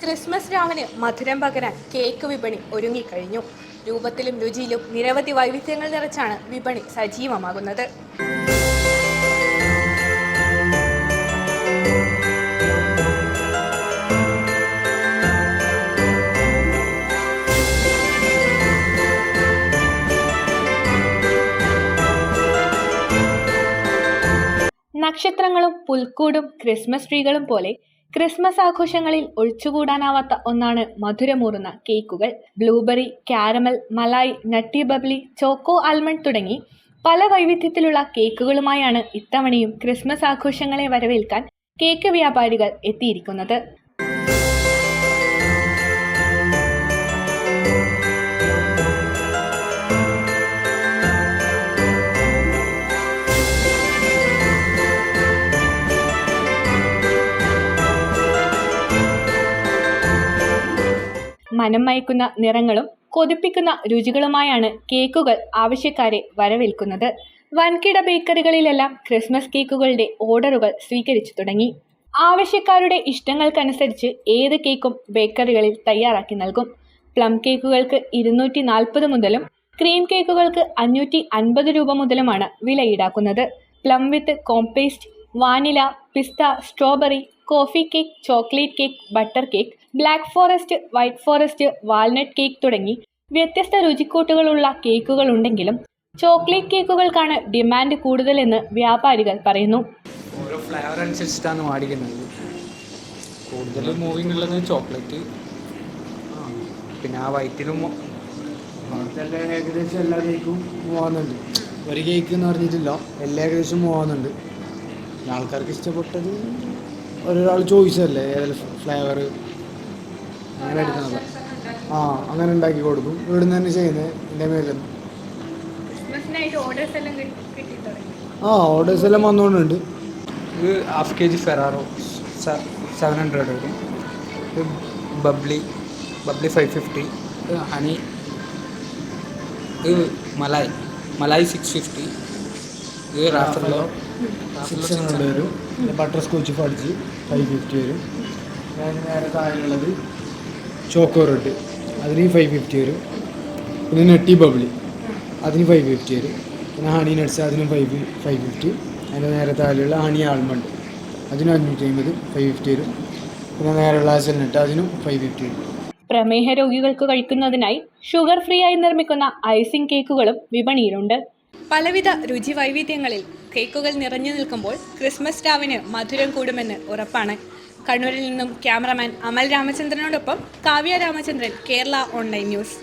Christmas രാവിന് മധുരം പകരാൻ cake വിപണി ഒരുങ്ങിക്കഴിഞ്ഞു. രൂപത്തിലും രുചിയിലും നിരവധി വൈവിധ്യങ്ങൾ നിറച്ചാണ് വിപണി സജീവമാകുന്നത്. നക്ഷത്രങ്ങളും പുൽക്കൂടും ക്രിസ്മസ് ട്രീകളും പോലെ ക്രിസ്മസ് ആഘോഷങ്ങളിൽ ഒഴിച്ചുകൂടാനാവാത്ത ഒന്നാണ് മധുരമൂറുന്ന കേക്കുകൾ. Blueberry caramel malai nutty bubbly choco almond തുടങ്ങി പല വൈവിധ്യത്തിലുള്ള കേക്കുകളുമായാണ് ഇത്തവണയും ക്രിസ്മസ് ആഘോഷങ്ങളെ വരവേൽക്കാൻ കേക്ക് വ്യാപാരികൾ എത്തിയിരിക്കുന്നത്. മനം മയക്കുന്ന നിറങ്ങളും കൊതിപ്പിക്കുന്ന രുചികളുമായാണ് കേക്കുകൾ ആവശ്യക്കാരെ വരവേൽക്കുന്നത്. വൻകിട ബേക്കറികളിലെല്ലാം ക്രിസ്മസ് കേക്കുകളുടെ ഓർഡറുകൾ സ്വീകരിച്ചു തുടങ്ങി. ആവശ്യക്കാരുടെ ഇഷ്ടങ്ങൾക്കനുസരിച്ച് ഏത് കേക്കും ബേക്കറികളിൽ തയ്യാറാക്കി നൽകും. പ്ലം കേക്കുകൾക്ക് ഇരുന്നൂറ്റി നാൽപ്പത് മുതലും ക്രീം കേക്കുകൾക്ക് അഞ്ഞൂറ്റി അൻപത് രൂപ മുതലുമാണ് വില ഈടാക്കുന്നത് plum with compost vanilla pista strawberry coffee cake chocolate cake butter cake black forest white forest walnut cake തുടങ്ങി വ്യത്യസ്ത രുചിക്കൂട്ടുകളുള്ള കേക്കുകൾ ഉണ്ടെങ്കിലും ചോക്ലേറ്റ് കേക്കുകൾക്കാണ് ഡിമാൻഡ് കൂടുതലെന്ന് വ്യാപാരികൾ പറയുന്നു. ഓരോ ഫ്ലേവർ അനുസരിച്ചിട്ടാണ് മേടിക്കുന്നത് കൂടുതൽ മൂവിങ് ഉള്ളത് ചോക്ലേറ്റ്. പിന്നെ ആ വൈറ്റിലും ഏകദേശം എല്ലാ കേക്കും പോകുന്നുണ്ട് ഒരു കേക്ക് എന്ന് പറഞ്ഞിട്ടില്ല എല്ലാ ഏകദേശം പോകുന്നുണ്ട് ആൾക്കാർക്ക് ഇഷ്ടപ്പെട്ടത് ഓരോരാൾ ചോദിച്ചല്ലേ അല്ലേ ഫ്ലേവർ അങ്ങനെ എടുക്കുന്നത് ആ അങ്ങനെ ഉണ്ടാക്കി കൊടുക്കും. ഇവിടുന്ന് തന്നെ ചെയ്യുന്നത് എന്റെ മേലും. ആ ഓർഡേഴ്സ് എല്ലാം വന്നുകൊണ്ടുണ്ട് ഇത് half K G Ferrero seven hundred വരും. Bubbly bubbly five fifty honey ഇത് മലായ് മലായ് സിക്സ് ഫിഫ്റ്റി ഇത് റാഫർലോ സിക്സ് ഹൺഡ്രഡ് വരും. Butter scotch fudge five fifty വരും. ഞാൻ നേരെ താഴെയുള്ളത് ചോക്കോ റെഡ് അതിന് ഫൈവ് ഫിഫ്റ്റി വരും. പിന്നെ നെട്ടി ബബ്ലി അതിന് ഫൈവ് ഫിഫ്റ്റി വരും. പിന്നെ ഹണി നട്ട്സ് അതിനും ഫൈവ് ഫൈവ് ഫിഫ്റ്റി അതിന്റെ നേരെ താഴെയുള്ള ഹണി ആൽമണ്ട് അതിനും അഞ്ഞൂറ്റി അമ്പത് ഫൈവ് ഫിഫ്റ്റി വരും. പിന്നെ നേരെയുള്ള നട്ട് അതിനും ഫൈവ് ഫിഫ്റ്റി വരും. പ്രമേഹ രോഗികൾക്ക് കഴിക്കുന്നതിനായി ഷുഗർ ഫ്രീ ആയി നിർമ്മിക്കുന്ന ഐസിംഗ് കേക്കുകളും വിപണിയിലുണ്ട്. പലവിധ രുചി വൈവിധ്യങ്ങളിൽ കേക്കുകൾ നിറഞ്ഞു നിൽക്കുമ്പോൾ ക്രിസ്മസ് രാവിന് മധുരം കൂടുമെന്ന് ഉറപ്പാണ്. കണ്ണൂരിൽ നിന്നും ക്യാമറമാൻ അമൽ രാമചന്ദ്രനോടൊപ്പം കാവ്യ രാമചന്ദ്രൻ കേരള ഓൺലൈൻ ന്യൂസ്.